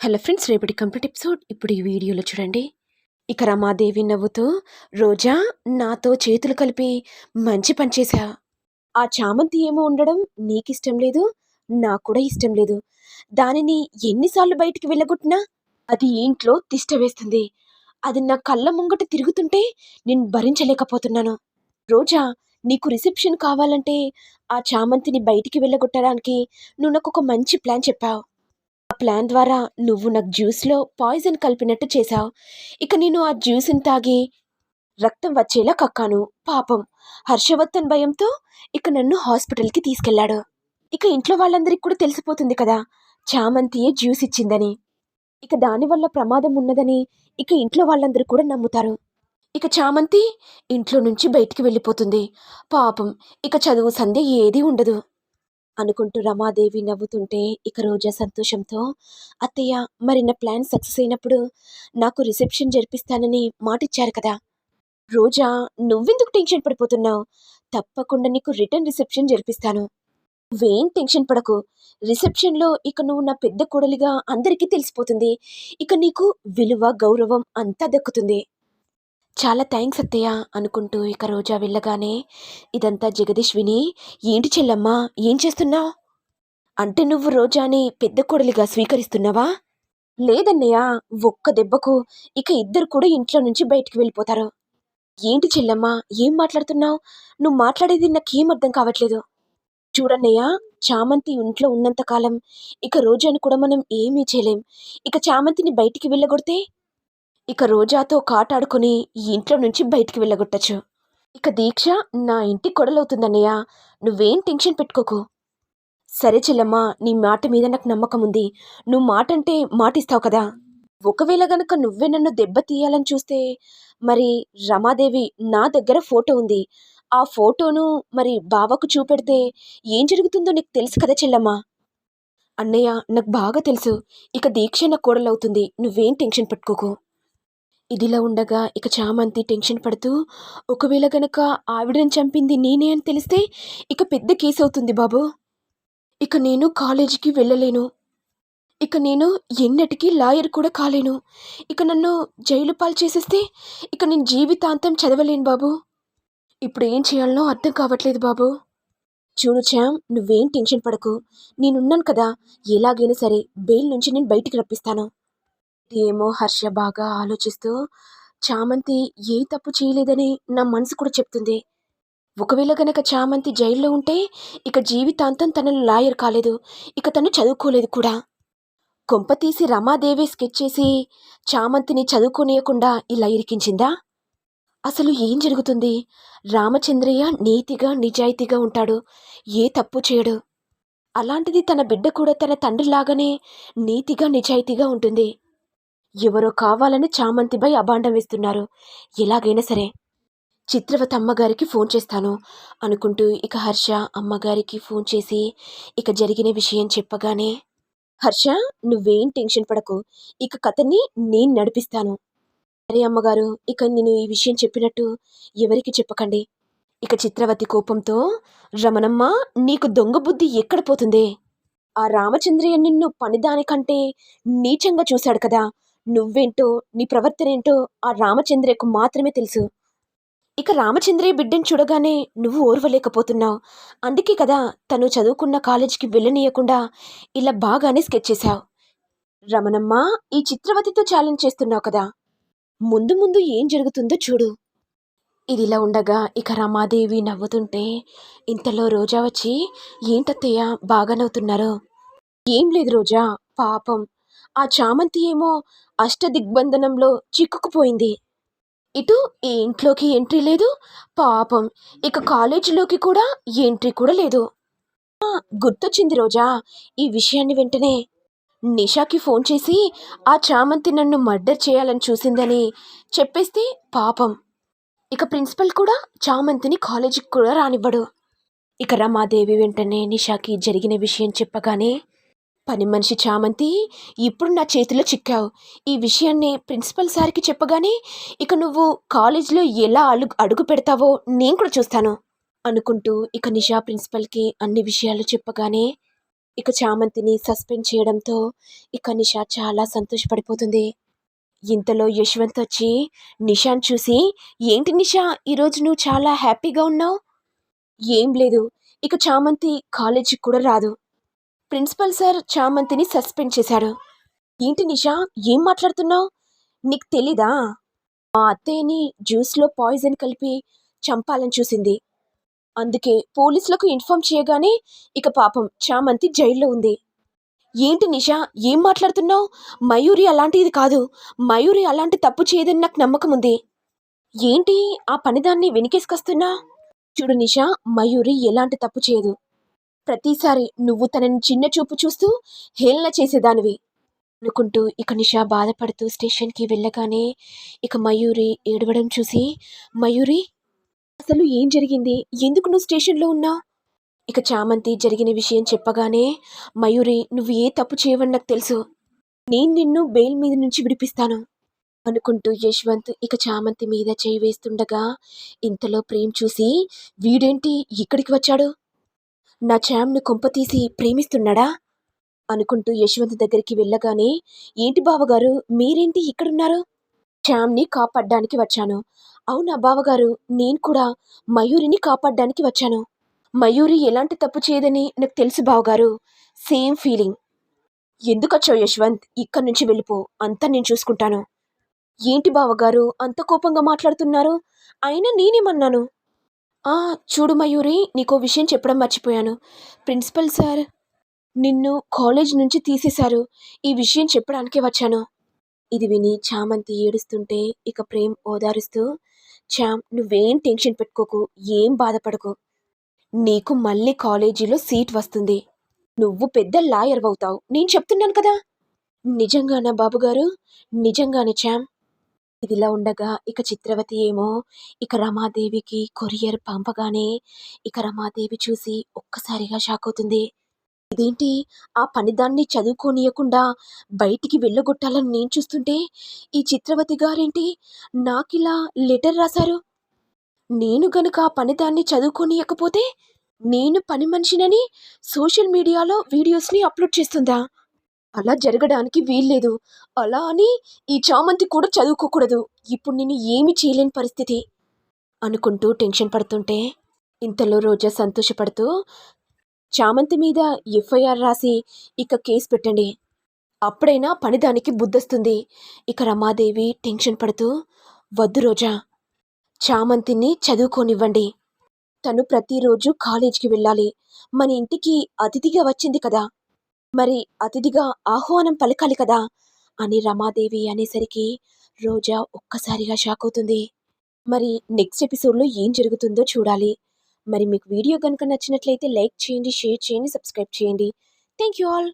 Hello friends రేపటి complete episode. ఇప్పుడు ఈ వీడియోలో చూడండి. ఇక రమాదేవి నవ్వుతూ రోజా నాతో చేతులు కలిపి మంచి పని చేశా. ఆ చామంతి ఏమో ఉండడం నీకు ఇష్టం లేదు నాకు కూడా ఇష్టం లేదు. దానిని ఎన్నిసార్లు బయటికి వెళ్ళగొట్టినా అది ఇంట్లో తిష్ట వేస్తుంది. అది నా కళ్ళ ముంగట తిరుగుతుంటే నేను భరించలేకపోతున్నాను. రోజా నీకు రిసెప్షన్ కావాలంటే ఆ చామంతిని బయటికి వెళ్ళగొట్టడానికి నువ్వు నాకు ఒక మంచి ప్లాన్ చెప్పావు. ఆ ప్లాన్ ద్వారా నువ్వు నాకు జ్యూస్లో పాయిజన్ కలిపినట్టు చేశావు. ఇక నేను ఆ జ్యూస్ని తాగి రక్తం వచ్చేలా కక్కాను. పాపం. హర్షవర్ధన్ భయంతో ఇక నన్ను హాస్పిటల్కి తీసుకెళ్ళాడు ఇక ఇంట్లో వాళ్ళందరికీ కూడా తెలిసిపోతుంది కదా. చామంతియే జ్యూస్ ఇచ్చిందని. ఇక దానివల్ల ప్రమాదం ఉన్నదని ఇక ఇంట్లో వాళ్ళందరూ కూడా నమ్ముతారు. ఇక చామంతి ఇంట్లో నుంచి బయటికి వెళ్ళిపోతుంది. పాపం. ఇక చదువు సంధ్య ఏదీ ఉండదు. అనుకుంటూ రమాదేవి నవ్వుతుంటే ఇక రోజా సంతోషంతో అత్తయ్య మరి నా ప్లాన్ సక్సెస్ అయినప్పుడు నాకు రిసెప్షన్ జరిపిస్తానని మాటిచ్చారు కదా. రోజా నువ్వెందుకు టెన్షన్ పడిపోతున్నావు? తప్పకుండా నీకు రిటర్న్ రిసెప్షన్ జరిపిస్తాను. నువ్వేం టెన్షన్ పడకు. రిసెప్షన్లో ఇక నువ్వు నా పెద్ద కోడలిగా అందరికీ తెలిసిపోతుంది. ఇక నీకు విలువ గౌరవం అంతా దక్కుతుంది. చాలా థ్యాంక్స్ అత్తయ్య అనుకుంటూ ఇక రోజా వెళ్ళగానే ఇదంతా జగదీష్ విని ఏంటి చెల్లమ్మా ఏం చేస్తున్నావు? అంటే నువ్వు రోజాని పెద్ద కొడలిగా స్వీకరిస్తున్నావా? లేదన్నయ్య ఒక్క దెబ్బకు ఇక ఇద్దరు కూడా ఇంట్లో నుంచి బయటికి వెళ్ళిపోతారు. ఏంటి చెల్లమ్మా ఏం మాట్లాడుతున్నావు? నువ్వు మాట్లాడేది నాకేం అర్థం కావట్లేదు. చూడన్నయ్య చామంతి ఇంట్లో ఉన్నంతకాలం ఇక రోజాను కూడా మనం ఏమీ చేయలేం. ఇక చామంతిని బయటికి వెళ్ళగొడితే ఇక రోజాతో కాటాడుకొని ఈ ఇంట్లో నుంచి బయటికి వెళ్ళగొట్టచ్చు. ఇక దీక్ష నా ఇంటి కొడలవుతుందన్నయ్య. నువ్వేం టెన్షన్ పెట్టుకోకు. సరే చెల్లమ్మా నీ మాట మీద నాకు నమ్మకం ఉంది. నువ్వు మాట అంటే మాటిస్తావు కదా. ఒకవేళ గనక నువ్వే నన్ను దెబ్బ తీయాలని చూస్తే మరి రమాదేవి నా దగ్గర ఫోటో ఉంది. ఆ ఫోటోను మరి బావకు చూపెడితే ఏం జరుగుతుందో నీకు తెలుసు కదా చెల్లమ్మా. అన్నయ్య నాకు బాగా తెలుసు. ఇక దీక్ష నా కోడలవుతుంది. నువ్వేం టెన్షన్ పెట్టుకోకు. ఇదిలా ఉండగా ఇక చామంతి టెన్షన్ పడుతూ ఒకవేళ గనక ఆవిడని చంపింది నేనే అని తెలిస్తే ఇక పెద్ద కేసు అవుతుంది బాబు. ఇక నేను కాలేజీకి వెళ్ళలేను. ఇక నేను ఎన్నటికీ లాయర్ కూడా కాలేను. ఇక నన్ను జైలు పాలు చేసేస్తే ఇక నేను జీవితాంతం చదవలేను బాబు. ఇప్పుడు ఏం చేయాలనో అర్థం కావట్లేదు బాబు. చూడు శ్యామ్ నువ్వేం టెన్షన్ పడకు. నేనున్నాను కదా ఎలాగైనా సరే బెయిల్ నుంచి నేను బయటికి రప్పిస్తాను. ఏమో హర్ష బాగా ఆలోచిస్తూ చామంతి ఏ తప్పు చేయలేదని నా మనసు కూడా చెప్తుంది. ఒకవేళ గనక చామంతి జైల్లో ఉంటే ఇక జీవితాంతం తన లాయర్ కాలేదు ఇక తను చదువుకోలేదు కూడా. కొంప తీసి రమాదేవి స్కెచ్ చేసి చామంతిని చదువుకోనియకుండా ఇలా ఇరికించిందా? అసలు ఏం జరుగుతుంది? రామచంద్రయ్య నీతిగా నిజాయితీగా ఉంటాడు. ఏ తప్పు చేయడు. అలాంటిది తన బిడ్డ కూడా తన తండ్రిలాగానే నీతిగా నిజాయితీగా ఉంటుంది. ఎవరో కావాలని చామంతిపై అబాండం వేస్తున్నారు. ఎలాగైనా సరే చిత్రవత అమ్మగారికి ఫోన్ చేస్తాను అనుకుంటూ ఇక హర్ష అమ్మగారికి ఫోన్ చేసి ఇక జరిగిన విషయం చెప్పగానే హర్ష నువ్వేం టెన్షన్ పడకు. ఇక కథని నేను నడిపిస్తాను. సరే అమ్మగారు ఇక నేను ఈ విషయం చెప్పినట్టు ఎవరికి చెప్పకండి. ఇక చిత్రవతి కోపంతో రమణమ్మ నీకు దొంగ బుద్ధి ఎక్కడ పోతుంది? ఆ రామచంద్రయ్య నిన్ను పనిదానికంటే నీచంగా చూశాడు కదా. నువ్వేంటో నీ ప్రవర్తన ఏంటో ఆ రామచంద్రయ్యకు మాత్రమే తెలుసు. ఇక రామచంద్రయ్య బిడ్డను చూడగానే నువ్వు ఓర్వలేకపోతున్నావు. అందుకే కదా తను చదువుకున్న కాలేజీకి వెళ్ళనీయకుండా ఇలా బాగానే స్కెచ్ చేశావు. రమణమ్మ ఈ చిత్రవతితో ఛాలెంజ్ చేస్తున్నావు కదా. ముందు ముందు ఏం జరుగుతుందో చూడు. ఇదిలా ఉండగా ఇక రమాదేవి నవ్వుతుంటే ఇంతలో రోజా వచ్చి ఏంటత్తయ్య బాగా నవ్వుతున్నారు ఏం లేదు రోజా పాపం. ఆ చామంతి ఏమో అష్టదిగ్బంధనంలో చిక్కుకుపోయింది. ఇటు ఈ ఇంట్లోకి ఎంట్రీ లేదు. పాపం ఇక కాలేజీలోకి కూడా ఎంట్రీ కూడా లేదు. గుర్తొచ్చింది రోజా ఈ విషయాన్ని వెంటనే. నిషాకి ఫోన్ చేసి ఆ చామంతి నన్ను మర్డర్ చేయాలని చూసిందని చెప్పేస్తే పాపం. ఇక ప్రిన్సిపల్ కూడా చామంతిని కాలేజీకి కూడా రానివ్వడు. ఇక రమాదేవి వెంటనే నిషాకి జరిగిన విషయం చెప్పగానే పని మనిషి చామంతి ఇప్పుడు నా చేతిలో చిక్కావు. ఈ విషయాన్ని ప్రిన్సిపల్ సార్కి చెప్పగానే ఇక నువ్వు కాలేజీలో ఎలా అడుగు అడుగు పెడతావో నేను కూడా చూస్తాను అనుకుంటూ ఇక నిషా ప్రిన్సిపల్కి అన్ని విషయాలు చెప్పగానే ఇక చామంతిని సస్పెండ్ చేయడంతో ఇక నిషా చాలా సంతోషపడిపోతుంది. ఇంతలో యశ్వంత్ వచ్చి నిషాన్ చూసి ఏంటి నిషా ఈరోజు నువ్వు చాలా హ్యాపీగా ఉన్నావు? ఏం లేదు ఇక చామంతి కాలేజీకి కూడా రాదు. ప్రిన్సిపల్ సార్ చామంతిని సస్పెండ్ చేశాడు ఏంటి నిషా ఏం మాట్లాడుతున్నావు? నీకు తెలీదా? మా అత్తయ్యని జ్యూస్లో పాయిజన్ కలిపి చంపాలని చూసింది. అందుకే పోలీసులకు ఇన్ఫార్మ్ చేయగానే ఇక పాపం చామంతి జైల్లో ఉంది. ఏంటి నిషా ఏం మాట్లాడుతున్నావు? మయూరి అలాంటిది కాదు. మయూరి అలాంటి తప్పు చేయదని నాకు నమ్మకం ఉంది. ఏంటి ఆ పనిదాన్ని వెనికేసుకొస్తున్నా? చూడు నిషా మయూరి ఎలాంటి తప్పు చేయదు. ప్రతిసారి నువ్వు తనని చిన్న చూపు చూస్తూ హేళన చేసేదానివి. అనుకుంటూ ఇక నిషా బాధపడుతూ స్టేషన్కి వెళ్ళగానే ఇక మయూరి ఏడవడం చూసి మయూరి అసలు ఏం జరిగింది? ఎందుకు నువ్వు స్టేషన్లో ఉన్నా? ఇక చామంతి జరిగిన విషయం చెప్పగానే మయూరి నువ్వు ఏ తప్పు చేయవని నాకు తెలుసు. నేను నిన్ను బెయిల్ మీద నుంచి విడిపిస్తాను. అనుకుంటూ యశ్వంత్ ఇక చామంతి మీద చేయి వేస్తుండగా ఇంతలో ప్రేమ్ చూసి వీడేంటి ఇక్కడికి వచ్చాడు? నా చామ్ను కొంపతీసి ప్రేమిస్తున్నాడా? అనుకుంటూ యశ్వంత్ దగ్గరికి వెళ్ళగానే ఏంటి బావగారు మీరేంటి ఇక్కడున్నారు? శ్యామ్ని కాపాడ్డానికి వచ్చాను. అవునా బావగారు నేను కూడా మయూరిని కాపాడ్డానికి వచ్చాను. మయూరి ఎలాంటి తప్పు చేయదని నాకు తెలుసు బావగారు. Same feeling. ఎందుకొచ్చావు యశ్వంత్? ఇక్కడి నుంచి వెళ్ళిపో. అంతా నేను చూసుకుంటాను. ఏంటి బావగారు అంత కోపంగా మాట్లాడుతున్నారు? అయినా నేనేమన్నాను? ఆ చూడు మయూరి నీకో విషయం చెప్పడం మర్చిపోయాను. ప్రిన్సిపల్ సార్ నిన్ను కాలేజ్ నుంచి తీసేశారు. ఈ విషయం చెప్పడానికే వచ్చాను. ఇది విని చామంతి ఏడుస్తుంటే ఇక ప్రేమ్ ఓదారుస్తూ చామ్ నువ్వేం టెన్షన్ పెట్టుకోకు ఏం బాధపడకు. నీకు మళ్ళీ కాలేజీలో సీట్ వస్తుంది. నువ్వు పెద్ద లాయర్ అవుతావు. నేను చెప్తున్నాను కదా? నిజంగానా బాబుగారు? నిజంగానే చామ్ ఇదిలా ఉండగా ఇక చిత్రవతి ఏమో ఇక రమాదేవికి కొరియర్ పంపగానే ఇక రమాదేవి చూసి ఒక్కసారిగా షాక్ అవుతుంది. ఇదేంటి? ఆ పనిదాన్ని చదువుకోనియకుండా బయటికి వెళ్ళగొట్టాలని నేను చూస్తుంటే ఈ చిత్రవతి గారేంటి? నాకిలా లెటర్ రాశారు? నేను గనుక ఆ పనిదాన్ని చదువుకోనియకపోతే నేను పని మనిషినని సోషల్ మీడియాలో వీడియోస్ని అప్లోడ్ చేస్తుందా? అలా జరగడానికి వీల్లేదు. అలా అని ఈ చామంతి కూడా చదువుకోకూడదు. ఇప్పుడు నేను ఏమి చేయలేని పరిస్థితి అనుకుంటూ టెన్షన్ పడుతుంటే ఇంతలో రోజా సంతోషపడుతూ చామంతి మీద ఎఫ్ఐఆర్ రాసి ఇక కేసు పెట్టండి. అప్పుడైనా పనిదానికి బుద్ధొస్తుంది. ఇక రమాదేవి టెన్షన్ పడుతూ వద్దు రోజా. చామంతిని చదువుకోనివ్వండి. తను ప్రతిరోజు కాలేజీకి వెళ్ళాలి. మన ఇంటికి అతిథిగా వచ్చింది కదా. మరి అతిథిగా ఆహ్వానం పలకాలి కదా? అని రమాదేవి అనేసరికి రోజా ఒక్కసారిగా షాక్ అవుతుంది. మరి నెక్స్ట్ ఎపిసోడ్లో ఏం జరుగుతుందో చూడాలి. మరి మీకు వీడియో కనుక నచ్చినట్లయితే లైక్ చేయండి షేర్ చేయండి సబ్స్క్రైబ్ చేయండి. Thank you all